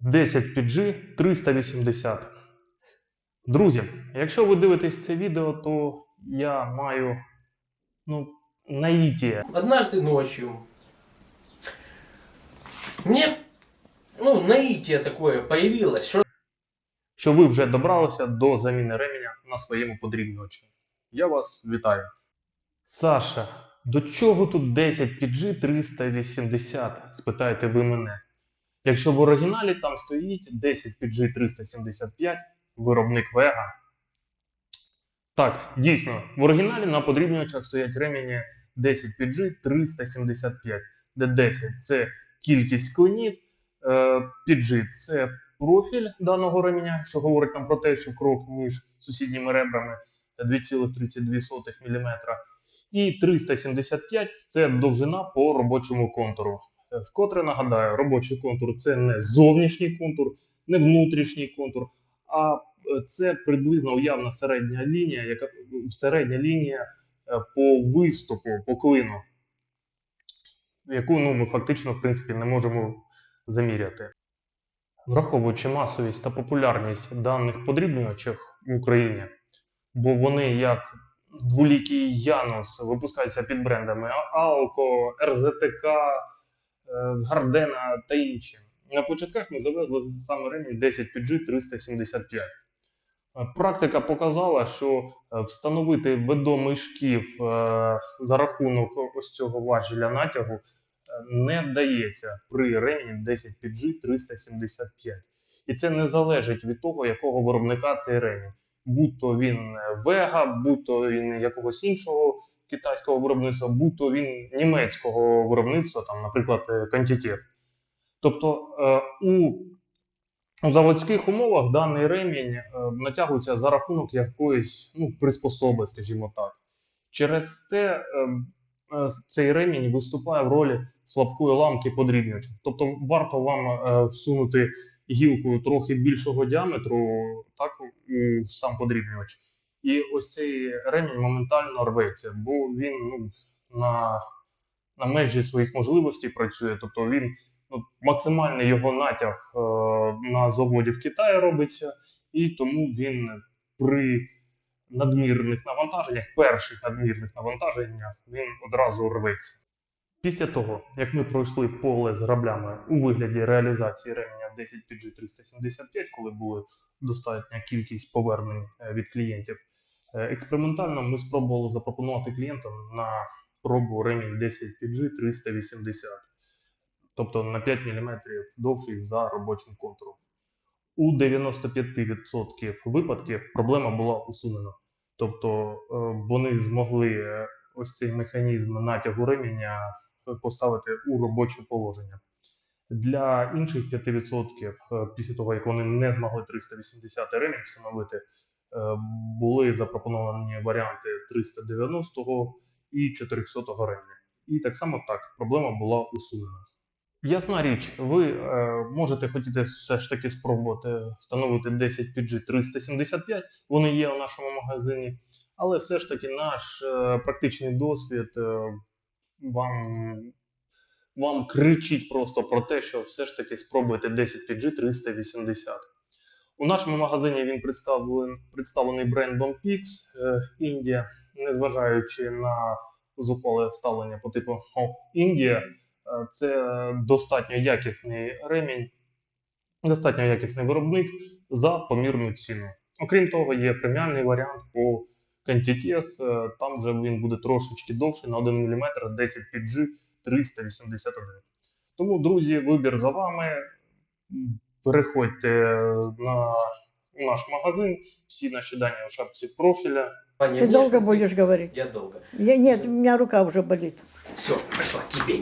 10 PG 380. Друзі, якщо ви дивитесь це відео, то я маю ну, наїтія. Однажды ночью мне, ну, наитие такое появилось, что що ви вже добралися до заміни ременя на своєму подрібнювачі. Я вас вітаю. Саша, до чого тут 10 PG 380? спитаєте ви мене. Якщо в оригіналі там стоїть 10 PG 375, виробник Vega. Так, дійсно, в оригіналі на подрібнювачах стоять ремені 10 PG 375, де 10 це кількість клинів, е, PG це профіль даного ременя, що говорить нам про те, що крок між сусідніми ребрами 2,32 мм. І 375 це довжина по робочому контуру. Вкотре нагадаю, робочий контур це не зовнішній контур, не внутрішній контур, а е, це приблизно уявна середня лінія, яка середня лінія е, по виступу, по клину, яку ну, ми фактично в принципі не можемо заміряти. Враховуючи масовість та популярність даних подрібнювачів в Україні, бо вони як дволікий Янус випускаються під брендами Алко, РЗТК, Гардена та інші. На початках ми завезли саме ремінь 10 PG 375. Е, Практика показала, що е, встановити ведомий шків е, за рахунок ось цього важеля натягу е, не вдається при ремені 10 PG 375. І це не залежить від того, якого виробника цей ремінь. Будь то він е, Vega, будь то він якогось іншого китайського виробництва, будь то він німецького виробництва, там, наприклад, е, Contitek. Тобто е, у заводських умовах даний ремінь натягується за рахунок якоїсь ну, приспособи, скажімо так. Через те е, е, цей ремінь виступає в ролі слабкої ламки подрібнювача. Тобто варто вам всунути гілку трохи більшого діаметру так, у сам подрібнювач. І ось цей ремінь моментально рветься, бо він ну, на, на межі своїх можливостей працює. Тобто він ну, максимальний його натяг е, на заводі в Китаї робиться, і тому він при надмірних навантаженнях, перших надмірних навантаженнях, він одразу рветься. Після того, як ми пройшли поле з граблями у вигляді реалізації ременя 10 PG 375, коли була достатня кількість повернень е, від клієнтів, е, експериментально ми спробували запропонувати клієнтам на пробу ремінь 10 PG 380 тобто на 5 мм довший за робочим контуром. У 95% випадків проблема була усунена. Тобто е, вони змогли ось цей механізм натягу ременя е, поставити у робоче положення. Для інших 5%, е, після того, як вони не змогли 380 ремінь встановити, е, були запропоновані варіанти 390 і 400 ременя. І так само так, проблема була усунена. Ясна річ, ви е, можете хотіти все ж таки спробувати встановити 10 PG 375, вони є у нашому магазині, але все ж таки наш е, практичний досвід е, вам, вам кричить просто про те, що все ж таки спробуйте 10 PG 380. У нашому магазині він представлений, представлений брендом Pix е, Індія, незважаючи на зухвале ставлення по типу «О, Індія. Е, Це достатньо якісний ремінь, достатньо якісний виробник за помірну ціну. Окрім того, є преміальний варіант по е, там вже він буде трошечки довший на 1 мм 10 PG 381. Тому, друзі, вибір за вами. М, Переходьте на наш магазин, всі наші дані у шапці профіля. Ваня, Ты долго внешности- будешь говорить? Я долго. Я, нет, у меня рука уже болит. Все, пошла, кипень.